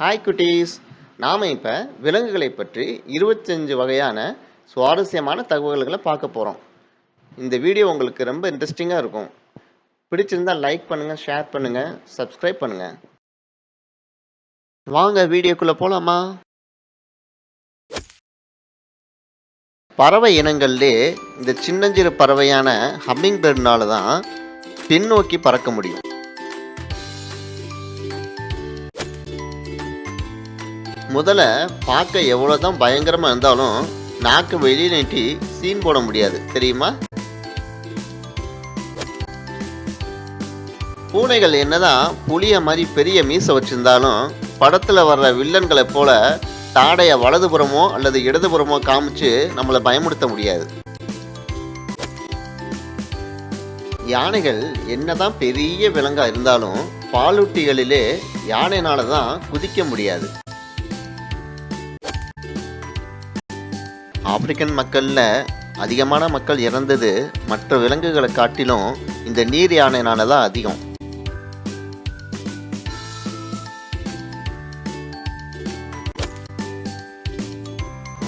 Hi குட்டீஸ். நாம் இப்போ விலங்குகளை பற்றி இருபத்தஞ்சு வகையான சுவாரஸ்யமான தகவல்களை பார்க்க போகிறோம் இந்த வீடியோ உங்களுக்கு ரொம்ப இன்ட்ரெஸ்டிங்காக இருக்கும். பிடிச்சிருந்தா லைக் பண்ணுங்கள் ஷேர் பண்ணுங்கள் சப்ஸ்கிரைப் பண்ணுங்கள் வாங்க வீடியோக்குள்ளே போகலாமா பறவை இனங்கள்லே இந்த சின்னஞ்சிறு பறவையான ஹம்மிங் பேர்ட்னால தான் பின்னோக்கி பறக்க முடியும். முதல்ல பார்க்க எவ்வளோதான் பயங்கரமாக இருந்தாலும் நாக்கு வெளியே நீட்டி சீன் போட முடியாது. தெரியுமா? பூனைகள் என்னதான் புளிய மாதிரி பெரிய மீசை வச்சிருந்தாலும் படத்தில் வர்ற வில்லன்களை போல தாடையை வலதுபுறமோ அல்லது இடதுபுறமோ காமிச்சு நம்மளை பயமுறுத்த முடியாது. யானைகள் என்னதான் பெரிய விலங்கா இருந்தாலும் பாலூட்டிகளிலே யானைனால தான் குதிக்க முடியாது. ஆப்பிரிக்கன் மக்களில் அதிகமான மக்கள் இறந்தது மற்ற விலங்குகளை காட்டிலும் இந்த நீர் யானைனால தான் அதிகம்.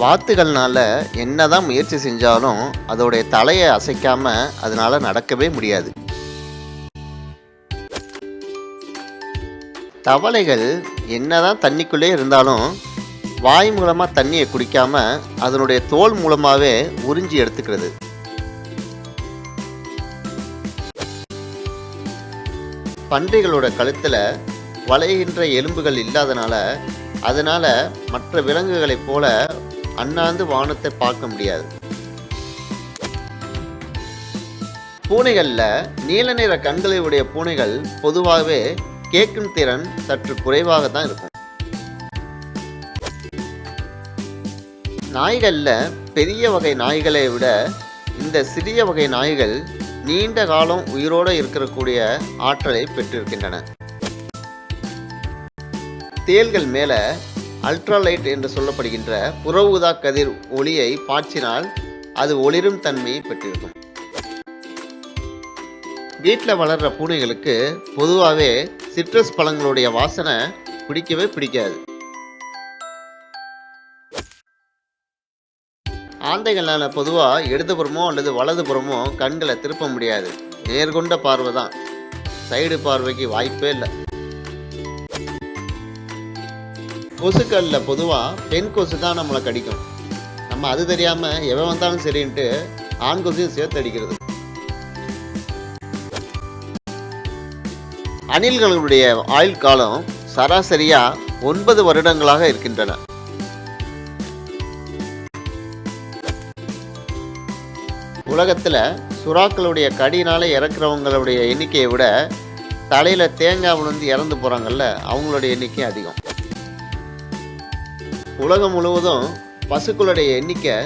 வாத்துகள்னால என்னதான் முயற்சி செஞ்சாலும் அதோடைய தலையை அசைக்காம அதனால நடக்கவே முடியாது. தவளைகள் என்னதான் தண்ணிக்குள்ளே இருந்தாலும் வாய் மூலமாக தண்ணியை குடிக்காம அதனுடைய தோல் மூலமாகவே உறிஞ்சி எடுத்துக்கிறது. பன்றிகளோட கழுத்தில் வளைகின்ற எலும்புகள் இல்லாதனால அதனால் மற்ற விலங்குகளைப் போல அண்ணாந்து வானத்தை பார்க்க முடியாது. பூனைகளில் நீல நிற கண்களை உடைய பூனைகள் பொதுவாகவே கேட்கும் திறன் சற்று குறைவாக தான் இருக்கும். நாய்களில் பெரிய வகை நாய்களை விட இந்த சிறிய வகை நாய்கள் நீண்ட காலம் உயிரோடு இருக்கக்கூடிய ஆற்றலை பெற்றிருக்கின்றன. தேள்கள் மேலே அல்ட்ராலைட் என்று சொல்லப்படுகின்ற புற ஊதா கதிர் ஒளியை பாய்ச்சினால் அது ஒளிரும் தன்மையை பெற்றிருக்கும். வீட்டில் வளர்கிற பூனைகளுக்கு பொதுவாகவே சிட்ரஸ் பழங்களுடைய வாசனை பிடிக்கவே பிடிக்காது. ஆந்தைகளால் பொதுவாக இடதுபுறமோ அல்லது வலதுபுறமோ கண்களை திருப்ப முடியாது. நேர்கொண்ட பார்வை தான் சைடு பார்வைக்கு வாய்ப்பே இல்லை. கொசுக்களில் பொதுவாக பெண் கொசு தான் நம்மளை கடிக்கும். நம்ம அது தெரியாமல் எவன் வந்தாலும் சரின்ட்டு ஆண் கொசையும் சேர்த்து அடிக்கிறது அணில்களுடைய ஆயுள் காலம் சராசரியாக ஒன்பது வருடங்களாக இருக்கின்றன. உலகத்தில் சுறாக்களுடைய கடினால இறக்குறவங்களுடைய எண்ணிக்கையை விட தலையில் தேங்காய் விழுந்து இறந்து போகிறாங்கல்ல அவங்களுடைய எண்ணிக்கை அதிகம். உலகம் முழுவதும் பசுக்களுடைய எண்ணிக்கை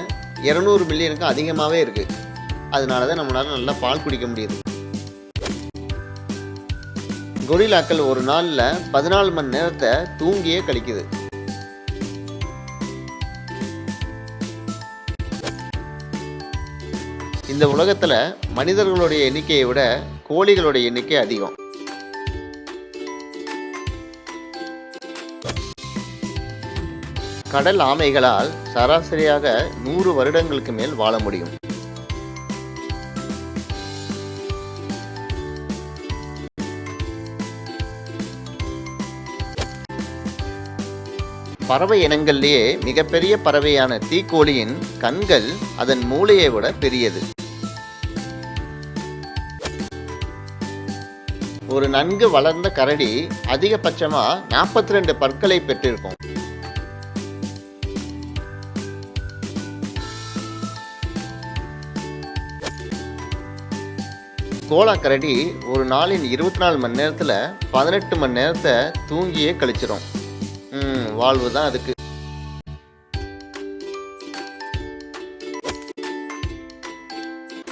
இருநூறு மில்லியனுக்கும் அதிகமாகவே இருக்குது அதனால தான் நம்மளால நல்லா பால் குடிக்க முடியுது. கொரிலாக்கள் ஒரு நாளில் பதினாலு மணி நேரத்தை தூங்கியே கழிக்குது. இந்த உலகத்தில் மனிதர்களுடைய எண்ணிக்கையை விட கோழிகளுடைய எண்ணிக்கை அதிகம். கடல் ஆமைகளால் சராசரியாக நூறு வருடங்களுக்கு மேல் வாழ முடியும். பறவை இனங்களிலேயே மிகப்பெரிய பறவையான தீக்கோழியின் கண்கள் அதன் மூளையை விட பெரியது. ஒரு நன்கு வளர்ந்த கரடி அதிகபட்சமா நாற்பத்தி ரெண்டு பற்களை பெற்றிருக்கும். கோலா கரடி ஒரு நாளின் இருபத்தி நாலு மணி நேரத்தில் பதினெட்டு மணி நேரத்தை தூங்கியே கழிச்சிடும் ம் வாழ்வு தான் அதுக்கு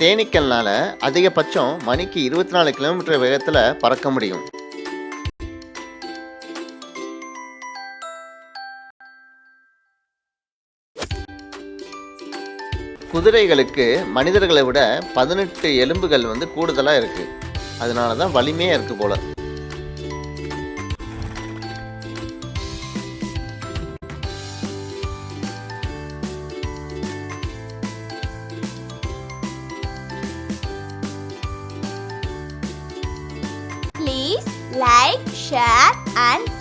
தேனீக்கள்னால அதிகபட்சம் மணிக்கு இருபத்தி நாலு கிலோமீட்டர் வேகத்தில் பறக்க முடியும். குதிரைகளுக்கு மனிதர்களை விட பதினெட்டு எலும்புகள் வந்து கூடுதலாக இருக்குது அதனால தான் வலிமையாக இருக்குது போல. like, share and